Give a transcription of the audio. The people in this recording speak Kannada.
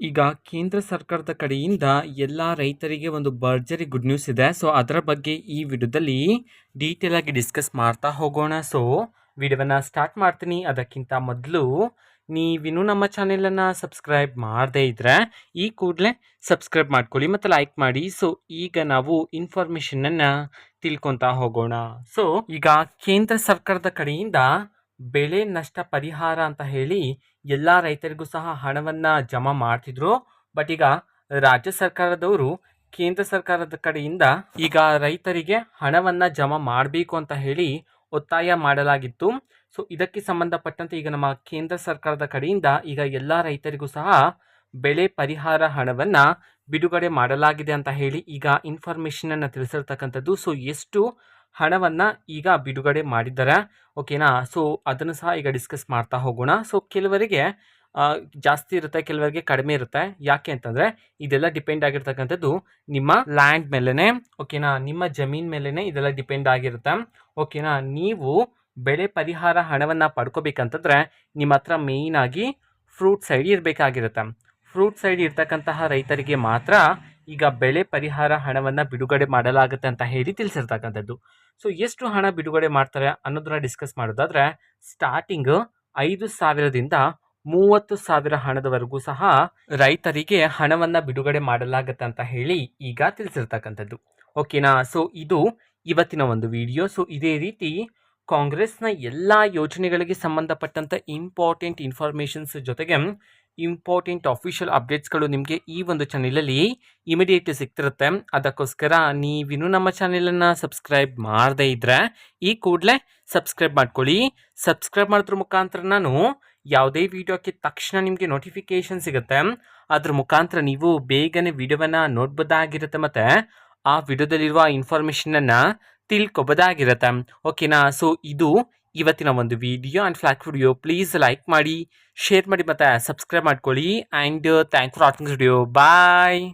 ಈಗ ಕೇಂದ್ರ ಸರ್ಕಾರದ ಕಡೆಯಿಂದ ಎಲ್ಲ ರೈತರಿಗೆ ಒಂದು ಭರ್ಜರಿ ಗುಡ್ ನ್ಯೂಸ್ ಇದೆ. ಸೊ ಅದರ ಬಗ್ಗೆ ಈ ವಿಡಿಯೋದಲ್ಲಿ ಡೀಟೇಲ್ ಆಗಿ ಡಿಸ್ಕಸ್ ಮಾಡ್ತಾ ಹೋಗೋಣ. ಸೊ ವಿಡಿಯೋವನ್ನ ಸ್ಟಾರ್ಟ್ ಮಾಡ್ತೀನಿ. ಅದಕ್ಕಿಂತ ಮೊದಲು ನೀವಿನ್ನೂ ನಮ್ಮ ಚಾನೆಲನ್ನು ಸಬ್ಸ್ಕ್ರೈಬ್ ಮಾಡದೇ ಇದ್ರೆ ಈ ಕೂಡಲೇ ಸಬ್ಸ್ಕ್ರೈಬ್ ಮಾಡ್ಕೊಳ್ಳಿ ಮತ್ತು ಲೈಕ್ ಮಾಡಿ. ಸೊ ಈಗ ನಾವು ಇನ್ಫಾರ್ಮೇಷನನ್ನು ತಿಳ್ಕೊತಾ ಹೋಗೋಣ. ಸೊ ಈಗ ಕೇಂದ್ರ ಸರ್ಕಾರದ ಕಡೆಯಿಂದ ಬೆಳೆ ನಷ್ಟ ಪರಿಹಾರ ಅಂತ ಹೇಳಿ ಎಲ್ಲ ರೈತರಿಗೂ ಸಹ ಹಣವನ್ನು ಜಮಾ ಮಾಡ್ತಿದ್ರು. ಬಟ್ ಈಗ ರಾಜ್ಯ ಸರ್ಕಾರದವರು ಕೇಂದ್ರ ಸರ್ಕಾರದ ಕಡೆಯಿಂದ ಈಗ ರೈತರಿಗೆ ಹಣವನ್ನು ಜಮಾ ಮಾಡಬೇಕು ಅಂತ ಹೇಳಿ ಒತ್ತಾಯ ಮಾಡಲಾಗಿತ್ತು. ಸೊ ಇದಕ್ಕೆ ಸಂಬಂಧಪಟ್ಟಂತೆ ಈಗ ನಮ್ಮ ಕೇಂದ್ರ ಸರ್ಕಾರದ ಕಡೆಯಿಂದ ಈಗ ಎಲ್ಲ ರೈತರಿಗೂ ಸಹ ಬೆಳೆ ಪರಿಹಾರ ಹಣವನ್ನು ಬಿಡುಗಡೆ ಮಾಡಲಾಗಿದೆ ಅಂತ ಹೇಳಿ ಈಗ ಇನ್ಫಾರ್ಮೇಷನನ್ನು ತಿಳಿಸಿರ್ತಕ್ಕಂಥದ್ದು. ಸೊ ಎಷ್ಟು ಹಣವನ್ನು ಈಗ ಬಿಡುಗಡೆ ಮಾಡಿದ್ದಾರೆ. ಓಕೆನಾ ಸೊ ಅದನ್ನು ಸಹ ಈಗ ಡಿಸ್ಕಸ್ ಮಾಡ್ತಾ ಹೋಗೋಣ. ಸೊ ಕೆಲವರಿಗೆ ಜಾಸ್ತಿ ಇರುತ್ತೆ, ಕೆಲವರಿಗೆ ಕಡಿಮೆ ಇರುತ್ತೆ. ಯಾಕೆ ಅಂತಂದರೆ, ಇದೆಲ್ಲ ಡಿಪೆಂಡ್ ಆಗಿರ್ತಕ್ಕಂಥದ್ದು ನಿಮ್ಮ ಲ್ಯಾಂಡ್ ಮೇಲೇ ಓಕೆನಾ ನಿಮ್ಮ ಜಮೀನ್ ಮೇಲೇ ಇದೆಲ್ಲ ಡಿಪೆಂಡ್ ಆಗಿರುತ್ತೆ. ಓಕೆನಾ ನೀವು ಬೆಳೆ ಪರಿಹಾರ ಹಣವನ್ನು ಪಡ್ಕೋಬೇಕಂತಂದರೆ, ನಿಮ್ಮ ಹತ್ರ ಮೇಯ್ನಾಗಿ ಫ್ರೂಟ್ ಸೈಡ್ ಇರಬೇಕಾಗಿರುತ್ತೆ. ಫ್ರೂಟ್ ಸೈಡ್ ಇರ್ತಕ್ಕಂತಹ ರೈತರಿಗೆ ಮಾತ್ರ ಈಗ ಬೆಳೆ ಪರಿಹಾರ ಹಣವನ್ನು ಬಿಡುಗಡೆ ಮಾಡಲಾಗುತ್ತೆ ಅಂತ ಹೇಳಿ ತಿಳಿಸಿರ್ತಕ್ಕಂಥದ್ದು. ಸೊ ಎಷ್ಟು ಹಣ ಬಿಡುಗಡೆ ಮಾಡ್ತಾರೆ ಅನ್ನೋದನ್ನ ಡಿಸ್ಕಸ್ ಮಾಡೋದಾದ್ರೆ ಸ್ಟಾರ್ಟಿಂಗ್ ಐದು ಸಾವಿರದಿಂದ ಮೂವತ್ತು ಸಾವಿರ ಹಣದವರೆಗೂ ಸಹ ರೈತರಿಗೆ ಹಣವನ್ನು ಬಿಡುಗಡೆ ಮಾಡಲಾಗುತ್ತೆ ಅಂತ ಹೇಳಿ ಈಗ ತಿಳಿಸಿರ್ತಕ್ಕಂಥದ್ದು. ಓಕೆನಾ ಸೊ ಇದು ಇವತ್ತಿನ ಒಂದು ವಿಡಿಯೋ ಸೊ ಇದೇ ರೀತಿ ಕಾಂಗ್ರೆಸ್ನ ಎಲ್ಲ ಯೋಜನೆಗಳಿಗೆ ಸಂಬಂಧಪಟ್ಟಂಥ ಇಂಪಾರ್ಟೆಂಟ್ ಇನ್ಫಾರ್ಮೇಷನ್ಸ್ ಜೊತೆಗೆ ಇಂಪಾರ್ಟೆಂಟ್ ಅಫಿಷಿಯಲ್ ಅಪ್ಡೇಟ್ಸ್ಗಳು ನಿಮಗೆ ಈ ಒಂದು ಚಾನಲಲ್ಲಿ ಇಮಿಡಿಯೇಟ್ಲಿ ಸಿಗ್ತಿರುತ್ತೆ. ಅದಕ್ಕೋಸ್ಕರ ನೀವಿನ್ನೂ ನಮ್ಮ ಚಾನೆಲನ್ನು ಸಬ್ಸ್ಕ್ರೈಬ್ ಮಾಡದೇ ಇದ್ದರೆ ಈ ಕೂಡಲೇ ಸಬ್ಸ್ಕ್ರೈಬ್ ಮಾಡ್ಕೊಳ್ಳಿ. ಸಬ್ಸ್ಕ್ರೈಬ್ ಮಾಡಿದ್ರ ಮುಖಾಂತರ ನಾನು ಯಾವುದೇ ವಿಡಿಯೋಕ್ಕೆ ತಕ್ಷಣ ನಿಮಗೆ ನೋಟಿಫಿಕೇಶನ್ ಸಿಗುತ್ತೆ. ಅದ್ರ ಮುಖಾಂತರ ನೀವು ಬೇಗನೆ ವಿಡಿಯೋವನ್ನು ನೋಡ್ಬೋದಾಗಿರುತ್ತೆ ಮತ್ತು ಆ ವಿಡಿಯೋದಲ್ಲಿರುವ ಇನ್ಫಾರ್ಮೇಷನನ್ನು ತಿಳ್ಕೊಬೋದಾಗಿರುತ್ತೆ. ಓಕೆನಾ ಸೊ ಇದು ಇವತ್ತಿನ ಒಂದು video and vlog video please like ಮಾಡಿ ಶೇರ್ ಮಾಡಿ ಮತ್ತು ಸಬ್ಸ್ಕ್ರೈಬ್ ಮಾಡ್ಕೊಳ್ಳಿ and thank for watching video bye